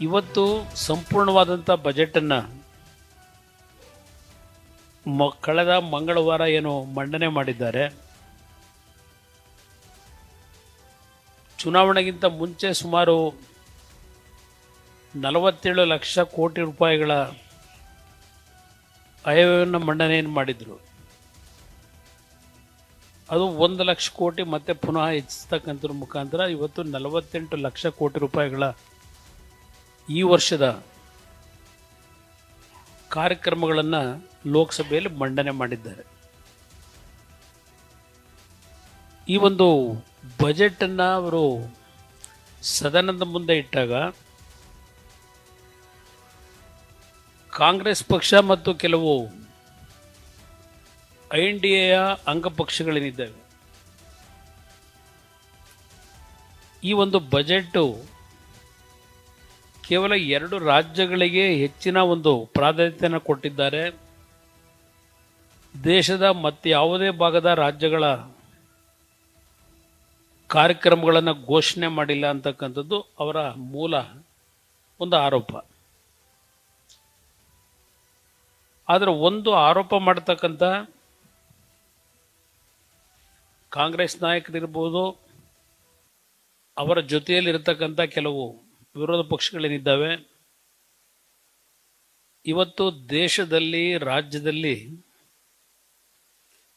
ಇವತ್ತು ಸಂಪೂರ್ಣವಾದಂಥ ಬಜೆಟನ್ನು ಮ, ಕಳೆದ ಮಂಗಳವಾರ ಏನು ಮಂಡನೆ ಮಾಡಿದ್ದಾರೆ. ಚುನಾವಣೆಗಿಂತ ಮುಂಚೆ ಸುಮಾರು ನಲವತ್ತೇಳು ಲಕ್ಷ ಕೋಟಿ ರೂಪಾಯಿಗಳ ಆಯವ್ಯಯವನ್ನು ಮಂಡನೆಯನ್ನು ಮಾಡಿದರು. ಅದು ಒಂದು ಲಕ್ಷ ಕೋಟಿ ಮತ್ತೆ ಪುನಃ ಹೆಚ್ಚಿಸ್ತಕ್ಕಂಥದ್ರ ಮುಖಾಂತರ ಇವತ್ತು ನಲವತ್ತೆಂಟು ಲಕ್ಷ ಕೋಟಿ ರೂಪಾಯಿಗಳ ಈ ವರ್ಷದ ಕಾರ್ಯಕ್ರಮಗಳನ್ನು ಲೋಕಸಭೆಯಲ್ಲಿ ಮಂಡನೆ ಮಾಡಿದ್ದಾರೆ. ಈ ಒಂದು ಬಜೆಟನ್ನು ಅವರು ಸದನದ ಮುಂದೆ ಇಟ್ಟಾಗ ಕಾಂಗ್ರೆಸ್ ಪಕ್ಷ ಮತ್ತು ಕೆಲವು ಐ ಎನ್ ಡಿ ಎಯ ಅಂಗಪಕ್ಷಗಳೇನಿದ್ದಾವೆ ಈ ಒಂದು ಬಜೆಟ್ಟು ಕೇವಲ ಎರಡು ರಾಜ್ಯಗಳಿಗೆ ಹೆಚ್ಚಿನ ಒಂದು ಪ್ರಾಧಾನ್ಯತೆಯನ್ನು ಕೊಟ್ಟಿದ್ದಾರೆ. ದೇಶದ ಮತ್ತೆ ಯಾವುದೇ ಭಾಗದ ರಾಜ್ಯಗಳ ಕಾರ್ಯಕ್ರಮಗಳನ್ನು ಘೋಷಣೆ ಮಾಡಿಲ್ಲ ಅಂತಕ್ಕಂಥದ್ದು ಅವರ ಮೂಲ ಒಂದು ಆರೋಪ. ಆದರೆ ಒಂದು ಆರೋಪ ಮಾಡ್ತಕ್ಕಂಥ ಕಾಂಗ್ರೆಸ್ ನಾಯಕರಿರ್ಬೋದು, ಅವರ ಜೊತೆಯಲ್ಲಿರತಕ್ಕಂಥ ಕೆಲವು ವಿರೋಧ ಪಕ್ಷಗಳೇನಿದ್ದಾವೆ? ಇವತ್ತು ದೇಶದಲ್ಲಿ, ರಾಜ್ಯದಲ್ಲಿ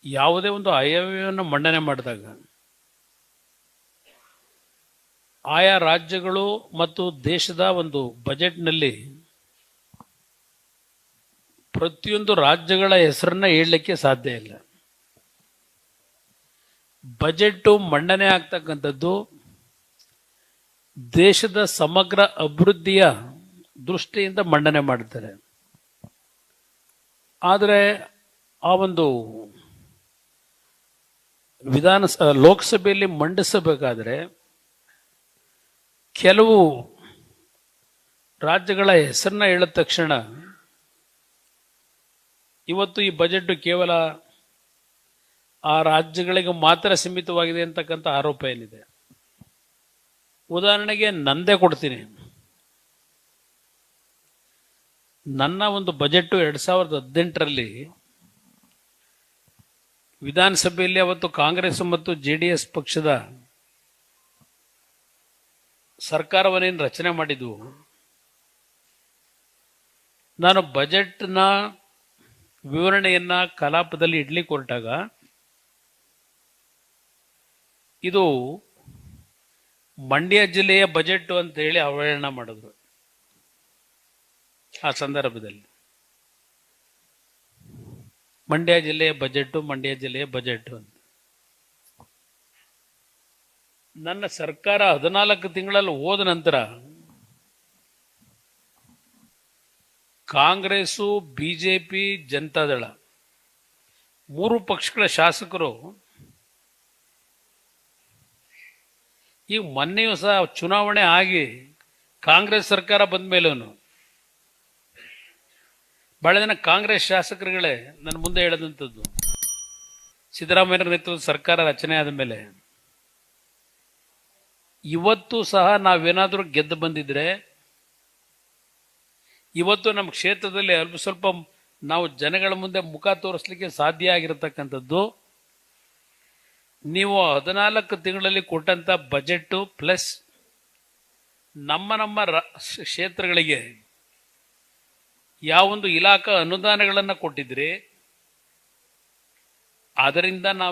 ಯಾವುದೇ ಒಂದು ಅಯವ್ಯವನ್ನು ಮಂಡನೆ ಮಾಡಿದಾಗ, ಆಯಾ ರಾಜ್ಯಗಳು ಮತ್ತು ದೇಶದ ಒಂದು ಬಜೆಟ್ನಲ್ಲಿ ಪ್ರತಿಯೊಂದು ರಾಜ್ಯಗಳ ಹೆಸರನ್ನ ಹೇಳಲಿಕ್ಕೆ ಸಾಧ್ಯ ಇಲ್ಲ. ಬಜೆಟ್ಟು ಮಂಡನೆ ಆಗ್ತಕ್ಕಂಥದ್ದು ದೇಶದ ಸಮಗ್ರ ಅಭಿವೃದ್ಧಿಯ ದೃಷ್ಟಿಯಿಂದ ಮಂಡನೆ ಮಾಡಿದ್ದಾರೆ. ಆದರೆ ಆ ಒಂದು ವಿಧಾನ ಲೋಕಸಭೆಯಲ್ಲಿ ಮಂಡಿಸಬೇಕಾದ್ರೆ ಕೆಲವು ರಾಜ್ಯಗಳ ಹೆಸರನ್ನ ಹೇಳಿದ ತಕ್ಷಣ ಇವತ್ತು ಈ ಬಜೆಟ್ ಕೇವಲ ಆ ರಾಜ್ಯಗಳಿಗೆ ಮಾತ್ರ ಸೀಮಿತವಾಗಿದೆ ಅಂತಕ್ಕಂಥ ಆರೋಪ ಏನಿದೆ? ಉದಾಹರಣೆಗೆ ನಂದೇ ಕೊಡ್ತೀನಿ. ನನ್ನ ಒಂದು ಬಜೆಟ್ ಎರಡು ಸಾವಿರದ ಹದಿನೆಂಟರಲ್ಲಿ ವಿಧಾನಸಭೆಯಲ್ಲಿ ಅವತ್ತು ಕಾಂಗ್ರೆಸ್ ಮತ್ತು ಜೆ ಡಿ ಎಸ್ ಪಕ್ಷದ ಸರ್ಕಾರವನ್ನೇನು ರಚನೆ ಮಾಡಿದ್ವು. ನಾನು ಬಜೆಟ್ನ ವಿವರಣೆಯನ್ನ ಕಲಾಪದಲ್ಲಿ ಇಡ್ಲಿಕ್ಕೆ ಹೊರಟಾಗ ಇದು ಮಂಡ್ಯ ಜಿಲ್ಲೆಯ ಬಜೆಟ್ ಅಂತ ಹೇಳಿ ಅವಹೇಳನ ಮಾಡಿದ್ರು. ಆ ಸಂದರ್ಭದಲ್ಲಿ. ಮಂಡ್ಯ ಜಿಲ್ಲೆಯ ಬಜೆಟ್ ಮಂಡ್ಯ ಜಿಲ್ಲೆಯ ಬಜೆಟ್ ಅಂತ. ನನ್ನ ಸರ್ಕಾರ ಹದಿನಾಲ್ಕು ತಿಂಗಳಲ್ಲಿ ಹೋದ ನಂತರ ಕಾಂಗ್ರೆಸ್ಸು, ಬಿಜೆಪಿ, ಜನತಾದಳ, ಮೂರು ಪಕ್ಷಗಳ ಶಾಸಕರು ಈಗ ಮೊನ್ನೆಯೂ ಸಹ ಚುನಾವಣೆ ಆಗಿ ಕಾಂಗ್ರೆಸ್ ಸರ್ಕಾರ ಬಂದ ಮೇಲೂ ಬಹಳ ಜನ ಕಾಂಗ್ರೆಸ್ ಶಾಸಕರುಗಳೇ ನನ್ನ ಮುಂದೆ ಹೇಳದಂಥದ್ದು. ಸಿದ್ದರಾಮಯ್ಯ ನೇತೃತ್ವದ ಸರ್ಕಾರ ರಚನೆ ಆದ ಮೇಲೆ ಇವತ್ತು ಸಹ ನಾವೇನಾದರೂ ಗೆದ್ದು ಬಂದಿದ್ರೆ, ಇವತ್ತು ನಮ್ಮ ಕ್ಷೇತ್ರದಲ್ಲಿ ಅಲ್ಪ ಸ್ವಲ್ಪ ನಾವು ಜನಗಳ ಮುಂದೆ ಮುಖ ತೋರಿಸ್ಲಿಕ್ಕೆ ಸಾಧ್ಯ ಆಗಿರತಕ್ಕಂಥದ್ದು ನೀವು ಹದಿನಾಲ್ಕು ತಿಂಗಳಲ್ಲಿ ಕೊಟ್ಟಂತ ಬಜೆಟ್ ಪ್ಲಸ್ ನಮ್ಮ ನಮ್ಮ ರಾ- ಕ್ಷೇತ್ರಗಳಿಗೆ ಯಾವೊಂದು ಇಲಾಖಾ ಅನುದಾನಗಳನ್ನು ಕೊಟ್ಟಿದ್ರಿ, ಅದರಿಂದ ನಾವು